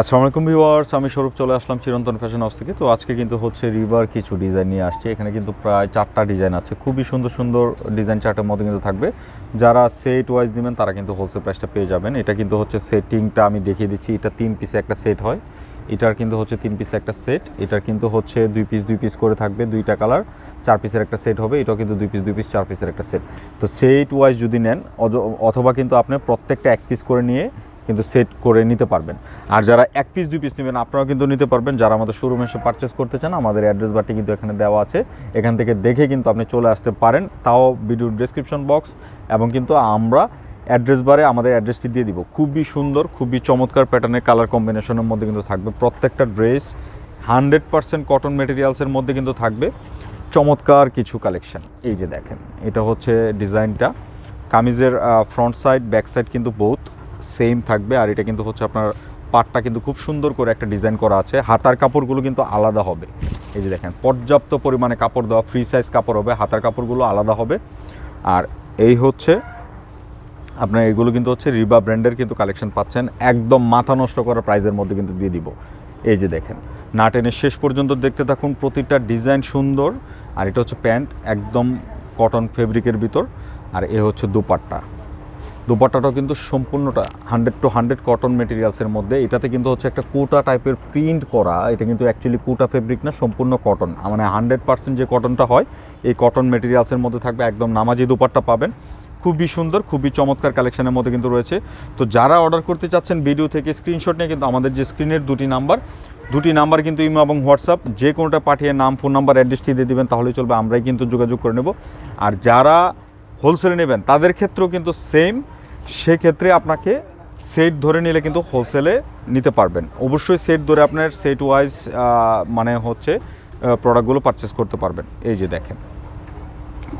আসসালামু আলাইকুম ভিউয়ার্স, আমি স্বরূপ চলে আসলাম চিরন্তন ফ্যাশন হাউস থেকে। তো আজকে কিন্তু হচ্ছে রিভার কিছু ডিজাইন নিয়ে আসছে। এখানে কিন্তু প্রায় চারটা ডিজাইন আছে। খুবই সুন্দর সুন্দর ডিজাইন চার্টের মধ্যে কিন্তু থাকবে। যারা সেট ওয়াইজ দিবেন তারা কিন্তু হোলসেল প্রাইসটা পেয়ে যাবেন। এটা কিন্তু হচ্ছে সেটিংটা আমি দেখিয়ে দিচ্ছি। এটা তিন পিসে একটা সেট হয়। এটার কিন্তু হচ্ছে তিন পিসে একটা সেট এটার কিন্তু হচ্ছে দুই পিস দুই পিস করে থাকবে। দুইটা কালার চার পিসের একটা সেট হবে। এটাও কিন্তু দুই পিস দুই পিস চার পিসের একটা সেট তো সেট ওয়াইজ যদি নেন অথবা কিন্তু আপনি প্রত্যেকটা এক পিস করে নিয়ে কিন্তু সেট করে নিতে পারবেন। আর যারা এক পিস দুই পিস নেবেন, আপনারাও কিন্তু নিতে পারবেন। যারা আমাদের শোরুমে এসে পারচেস করতে চান, আমাদের অ্যাড্রেস বারটি কিন্তু এখানে দেওয়া আছে। এখান থেকে দেখে কিন্তু আপনি চলে আসতে পারেন। তাও ভিডিওর ডেসক্রিপশন বক্স এবং কিন্তু আমরা অ্যাড্রেস বারে আমাদের অ্যাড্রেসটি দিয়ে দিব। খুবই সুন্দর, খুবই চমৎকার প্যাটার্নের কালার কম্বিনেশনের মধ্যে কিন্তু থাকবে। প্রত্যেকটা ড্রেস হান্ড্রেড পার্সেন্ট কটন মেটেরিয়ালসের মধ্যে কিন্তু থাকবে। চমৎকার কিছু কালেকশন এই যে দেখেন, এটা হচ্ছে ডিজাইনটা কামিজের ফ্রন্ট সাইড ব্যাক সাইড কিন্তু বোথ সেম থাকবে। আর এটা কিন্তু হচ্ছে আপনার পাটটা কিন্তু খুব সুন্দর করে একটা ডিজাইন করা আছে। হাতার কাপড়গুলো কিন্তু আলাদা হবে। এই যে দেখেন, পর্যাপ্ত পরিমাণে কাপড় দেওয়া ফ্রি সাইজ কাপড় হবে, হাতার কাপড়গুলো আলাদা হবে। আর এই হচ্ছে আপনার এগুলো কিন্তু হচ্ছে রিবা ব্র্যান্ডের কিন্তু কালেকশন পাচ্ছেন। একদম মাথা নষ্ট করা প্রাইজের মধ্যে কিন্তু দিয়ে দিব। এই যে দেখেন, না টেনে শেষ পর্যন্ত দেখতে থাকুন, প্রতিটা ডিজাইন সুন্দর। আর এটা হচ্ছে প্যান্ট, একদম কটন ফেব্রিকের ভিতর। আর এ হচ্ছে দুপাট্টা। দুপাট্টাটাও কিন্তু সম্পূর্ণটা হান্ড্রেড টু হান্ড্রেড কটন মেটেরিয়ালসের মধ্যে। এটাতে কিন্তু হচ্ছে একটা কোটা টাইপের প্রিন্ট করা। এটা কিন্তু অ্যাকচুয়ালি কোটা ফেব্রিক না, সম্পূর্ণ কটন মানে হান্ড্রেড পার্সেন্ট যে কটনটা হয়, এই কটন মেটেরিয়ালসের মধ্যে থাকবে একদম নামাজি দুপাট্টা পাবেন। খুবই সুন্দর, খুবই চমৎকার কালেকশনের মধ্যে কিন্তু রয়েছে। তো যারা অর্ডার করতে চাচ্ছেন ভিডিও থেকে স্ক্রিনশট নিয়ে কিন্তু আমাদের যে স্ক্রিনের দুটি নাম্বার দুটি নাম্বার কিন্তু ইমো এবং হোয়াটসঅ্যাপ যে কোনোটা পাঠিয়ে নাম ফোন নাম্বার অ্যাড্রেসটি দিয়ে দেবেন, তাহলেই চলবে। আমরাই কিন্তু যোগাযোগ করে নেব। আর যারা হোলসেলে নেবেন, তাদের ক্ষেত্রেও কিন্তু সেম সেক্ষেত্রে আপনাকে সেট ধরে নিলে কিন্তু হোলসেলে নিতে পারবেন। অবশ্যই সেট ধরে আপনার সেট ওয়াইজ মানে হচ্ছে প্রোডাক্টগুলো পারচেস করতে পারবেন। এই যে দেখেন,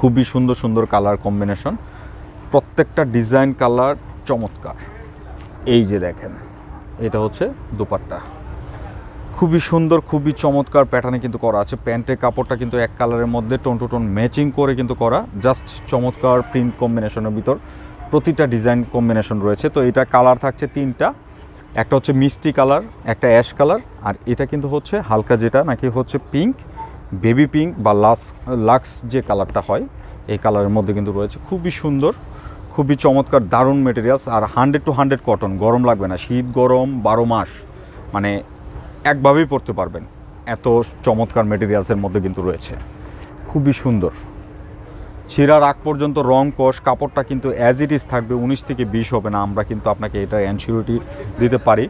খুবই সুন্দর সুন্দর কালার কম্বিনেশন প্রত্যেকটা ডিজাইন কালার চমৎকার। এই যে দেখেন, এটা হচ্ছে দুপাট্টা। খুবই সুন্দর, খুবই চমৎকার প্যাটার্নে কিন্তু করা আছে। প্যান্টের কাপড়টা কিন্তু এক কালারের মধ্যে টোন টু টোন ম্যাচিং করে কিন্তু করা। জাস্ট চমৎকার প্রিন্ট কম্বিনেশনের ভিতর। প্রতিটা ডিজাইন কম্বিনেশন রয়েছে। তো এটা কালার থাকছে তিনটা। একটা হচ্ছে মিষ্টি কালার একটা অ্যাশ কালার আর এটা কিন্তু হচ্ছে হালকা যেটা, নাকি হচ্ছে পিঙ্ক বেবি পিঙ্ক বা লাক্স লাক্স যে কালারটা হয়, এই কালারের মধ্যে কিন্তু রয়েছে। খুবই সুন্দর, খুবই চমৎকার, দারুণ মেটেরিয়ালস আর হান্ড্রেড টু হান্ড্রেড কটন গরম লাগবে না। শীত, গরম, বারো মাস মানে একভাবেই পড়তে পারবেন। এত চমৎকার মেটেরিয়ালসের মধ্যে কিন্তু রয়েছে। খুবই সুন্দর। ছিঁড়ার আগ পর্যন্ত রং কষ, কাপড়টা কিন্তু অ্যাজ ইট ইজ থাকবে উনিশ থেকে বিশ হবে না, আমরা কিন্তু আপনাকে এটা অ্যানসিউরিটি দিতে পারি।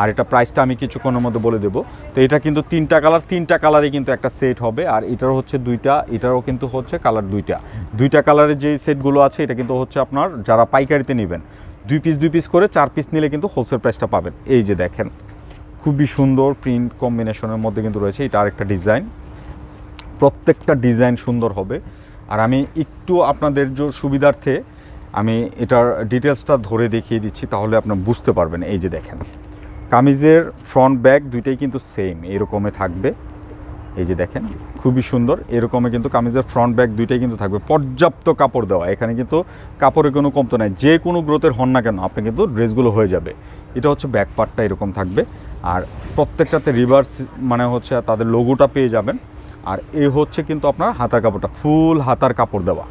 আর এটা প্রাইসটা আমি কিছুক্ষণের মধ্যে বলে দেবো। তো এটা কিন্তু তিনটা কালার তিনটা কালারই কিন্তু একটা সেট হবে। আর এটারও হচ্ছে দুইটা, এটারও কিন্তু হচ্ছে কালার দুইটা। দুইটা কালারের যে সেটগুলো আছে, এটা কিন্তু হচ্ছে আপনার যারা পাইকারিতে নেবেন, দুই পিস দুই পিস করে চার পিস নিলে কিন্তু হোলসেল প্রাইসটা পাবেন। এই যে দেখেন, খুবই সুন্দর প্রিন্ট কম্বিনেশনের মধ্যে কিন্তু রয়েছে। এটা আরেকটা ডিজাইন প্রত্যেকটা ডিজাইন সুন্দর হবে। আর আমি একটু আপনাদের সুবিধার্থে আমি এটার ডিটেলসটা ধরে দেখিয়ে দিচ্ছি, তাহলে আপনার বুঝতে পারবেন। এই যে দেখেন, কামিজের ফ্রন্ট ব্যাক দুইটাই কিন্তু সেম এরকমে থাকবে। এই যে দেখেন, খুবই সুন্দর, এরকমে কিন্তু কামিজের ফ্রন্ট ব্যাক দুইটাই কিন্তু থাকবে। পর্যাপ্ত কাপড় দেওয়া, এখানে কিন্তু কাপড়ের কোনো কমতো নাই। যে কোনো গ্রোথের হন না কেন, আপনি কিন্তু ড্রেসগুলো হয়ে যাবে। এটা হচ্ছে ব্যাক পার্টটা এরকম থাকবে। আর প্রত্যেকটাতে রিভার্স মানে হচ্ছে তাদের লোগোটা পেয়ে যাবেন। আর এ হচ্ছে কিন্তু আপনার হাতার কাপড়টা, ফুল হাতার কাপড় দেওয়া।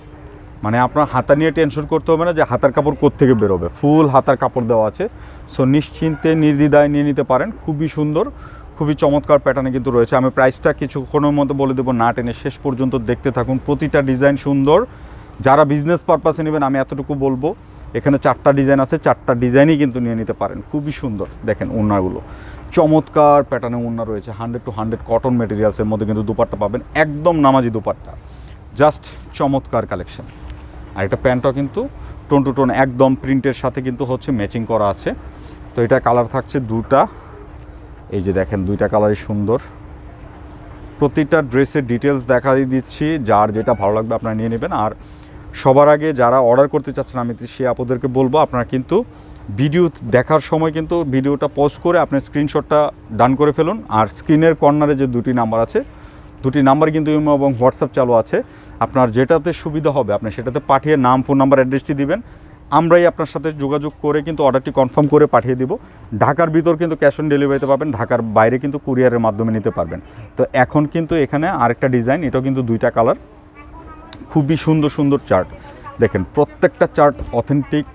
মানে আপনার হাতা নিয়ে টেনশন করতে হবে না যে হাতার কাপড় কোত্থেকে বেরোবে। ফুল হাতার কাপড় দেওয়া আছে। সো নিশ্চিন্তে, নির্দ্বিধায় নিয়ে নিতে পারেন। খুবই সুন্দর, খুবই চমৎকার প্যাটার্নে কিন্তু রয়েছে। আমি প্রাইসটা কিছুক্ষণের মতো বলে দেবো, না টেনে শেষ পর্যন্ত দেখতে থাকুন। প্রতিটা ডিজাইন সুন্দর। যারা বিজনেস পারপাসে নেবেন, আমি এতটুকু বলব, এখানে চারটা ডিজাইন আছে, চারটা ডিজাইনই কিন্তু নিয়ে নিতে পারেন। খুবই সুন্দর। দেখেন ওড়নাগুলো। চমৎকার প্যাটার্নে ওড়না রয়েছে হান্ড্রেড টু হান্ড্রেড কটন মেটেরিয়ালসের মধ্যে কিন্তু দুপাট্টা পাবেন, একদম নামাজি দুপাট্টা। জাস্ট চমৎকার কালেকশন আর এটা প্যান্টটাও কিন্তু টোন টু টোন একদম প্রিন্টের সাথে কিন্তু হচ্ছে ম্যাচিং করা আছে। তো এটা কালার থাকছে দুটা। এই যে দেখেন, দুইটা কালারই সুন্দর। প্রতিটা ড্রেসের ডিটেলস দেখা দিচ্ছি, যার যেটা ভালো লাগবে আপনারা নিয়ে নেবেন। আর সবার আগে যারা অর্ডার করতে চাচ্ছেন, আমি সে আপুদেরকে বলব, আপনারা কিন্তু ভিডিও দেখার সময় কিন্তু ভিডিওটা পজ করে আপনার স্ক্রিনশটটা ডান করে ফেলুন। আর স্ক্রিনের কর্নারে যে দুটি নাম্বার আছে, দুটি নাম্বার কিন্তু ইমো এবং হোয়াটসঅ্যাপ চালু আছে। আপনার যেটাতে সুবিধা হবে, আপনি সেটাতে পাঠিয়ে নাম ফোন নাম্বার অ্যাড্রেসটি দিবেন। আমরাই আপনার সাথে যোগাযোগ করে কিন্তু অর্ডারটি কনফার্ম করে পাঠিয়ে দিব। ঢাকার ভিতর কিন্তু ক্যাশ অন ডেলিভারিতে পাবেন, ঢাকার বাইরে কিন্তু কুরিয়ারের মাধ্যমে নিতে পারবেন। তো এখন কিন্তু এখানে আরেকটা ডিজাইন এটাও কিন্তু দুইটা কালার খুবই সুন্দর সুন্দর চার্ট দেখেন, প্রত্যেকটা চার্ট অথেন্টিক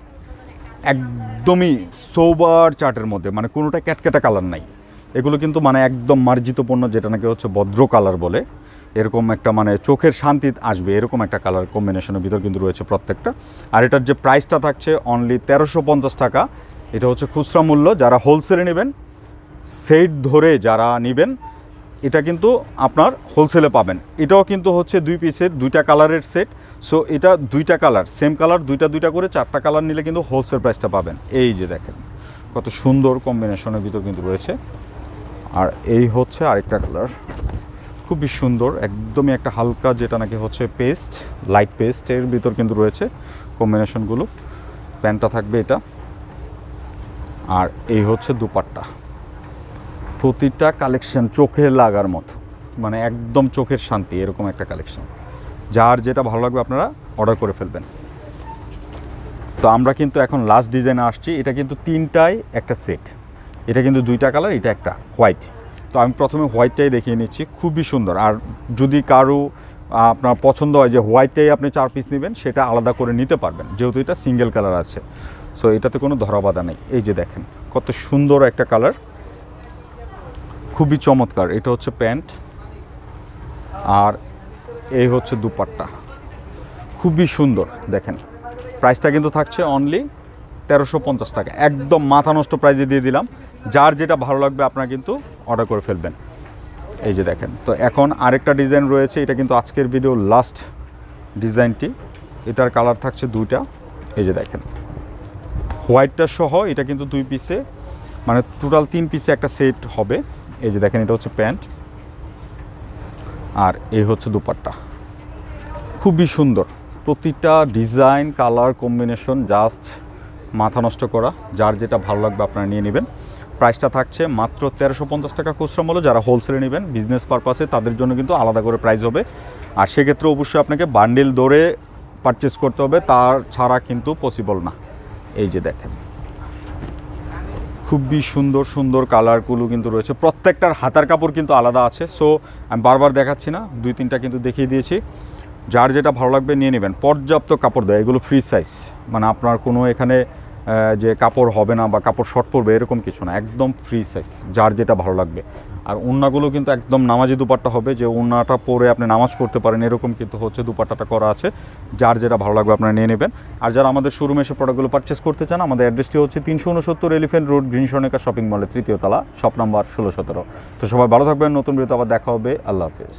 একদমই সোবার চার্টের মধ্যে মানে কোনোটা ক্যাটকেটা কালার নাই। এগুলো কিন্তু মানে একদম মার্জিত পণ্য যেটা নাকি হচ্ছে ভদ্র কালার বলে। এরকম একটা মানে চোখের শান্তি আসবে, এরকম একটা কালার কম্বিনেশনের ভিতর কিন্তু রয়েছে প্রত্যেকটা। আর এটার যে প্রাইসটা থাকছে অনলি তেরোশো পঞ্চাশ টাকা, এটা হচ্ছে খুচরা মূল্য। যারা হোলসেলে নেবেন সেট ধরে যারা নেবেন এটা কিন্তু আপনার হোলসেলে পাবেন। এটাও কিন্তু হচ্ছে দুই পিসের দুইটা কালারের সেট সো এটা দুইটা কালার সেম কালার দুইটা দুইটা করে চারটা কালার নিলে কিন্তু হোলসেল প্রাইসটা পাবেন। এই যে দেখেন, কত সুন্দর কম্বিনেশনের ভিতর কিন্তু রয়েছে। আর এই হচ্ছে আরেকটা কালার খুবই সুন্দর, একদমই একটা হালকা যেটা নাকি হচ্ছে পেস্ট লাইট পেস্ট এর ভিতর কিন্তু রয়েছে কম্বিনেশনগুলো প্যান্টটা থাকবে এটা। আর এই হচ্ছে দুপাট্টা। প্রতিটা কালেকশন চোখে লাগার মতো। মানে একদম চোখের শান্তি, এরকম একটা কালেকশন যার যেটা ভালো লাগবে আপনারা অর্ডার করে ফেলবেন। তো আমরা কিন্তু এখন লাস্ট ডিজাইনে আসছি। এটা কিন্তু তিনটায় একটা সেট এটা কিন্তু দুইটা কালার এটা একটা হোয়াইট তো আমি প্রথমে হোয়াইটটাই দেখিয়ে নিচ্ছি। খুবই সুন্দর। আর যদি কারও আপনার পছন্দ হয় যে হোয়াইটটাই আপনি চার পিস নেবেন, সেটা আলাদা করে নিতে পারবেন। যেহেতু এটা সিঙ্গেল কালার আছে। সো এটাতে কোনো ধরাবাধা নেই। এই যে দেখেন, কত সুন্দর একটা কালার খুবই চমৎকার। এটা হচ্ছে প্যান্ট। আর এই হচ্ছে দুপাট্টা। খুবই সুন্দর, দেখেন। প্রাইসটা কিন্তু থাকছে অনলি তেরোশো পঞ্চাশ টাকা। একদম মাথা নষ্ট প্রাইজে দিয়ে দিলাম। যার যেটা ভালো লাগবে আপনারা কিন্তু অর্ডার করে ফেলবেন। এই যে দেখেন। তো এখন আরেকটা ডিজাইন রয়েছে। এটা কিন্তু আজকের ভিডিও লাস্ট ডিজাইনটি এটার কালার থাকছে দুইটা। এই যে দেখেন। হোয়াইটটা সহ এটা কিন্তু দুই পিসে মানে টোটাল তিন পিসে একটা সেট হবে। এই যে দেখেন, এটা হচ্ছে প্যান্ট। আর এই হচ্ছে দুপাট্টা। খুবই সুন্দর। প্রতিটা ডিজাইন, কালার, কম্বিনেশন জাস্ট মাথা নষ্ট করা। যার যেটা ভালো লাগবে আপনারা নিয়ে নেবেন। প্রাইসটা থাকছে মাত্র তেরোশো পঞ্চাশ টাকা খুচরা মূল্য। যারা হোলসেলে নেবেন বিজনেস পারপাসে তাদের জন্য কিন্তু আলাদা করে প্রাইস হবে। আর সেক্ষেত্রে অবশ্যই আপনাকে বান্ডিল ধরে পারচেস করতে হবে। তার ছাড়া কিন্তু পসিবল না। এই যে দেখেন। খুবই সুন্দর সুন্দর কালারগুলো কিন্তু রয়েছে। প্রত্যেকটার হাতার কাপড় কিন্তু আলাদা আছে। সো আমি বারবার দেখাচ্ছি না, দুই তিনটা কিন্তু দেখিয়ে দিয়েছি। যার যেটা ভালো লাগবে নিয়ে নেবেন। পর্যাপ্ত কাপড় দেয়, এগুলো ফ্রি সাইজ মানে আপনার কোনো এখানে যে কাপড় হবে না বা কাপড় শর্ট পড়বে এরকম কিছু না। একদম ফ্রি সাইজ যার যেটা ভালো লাগবে। আর উন্নাগুলো কিন্তু একদম নামাজি দুপাট্টা হবে, যে উন্নাটা পরে আপনি নামাজ পড়তে পারেন, এরকম কিন্তু হচ্ছে দুপাট্টাটা করা আছে। যার যেটা ভালো লাগবে আপনারা নিয়ে নেবেন। আর যারা আমাদের শোরুমে এসে প্রোডাক্টগুলো পারচেস করতে চান, আমাদের অ্যাড্রেসটি হচ্ছে তিনশো উনসত্তর এলিফেন্ট রোড গ্রিন সনেকা শপিং মলের তৃতীয় তলা শপ নাম্বার ষোলো সতেরো। তো সবাই ভালো থাকবেন, নতুন ভিডিওতে আবার দেখা হবে। আল্লাহ হাফেজ।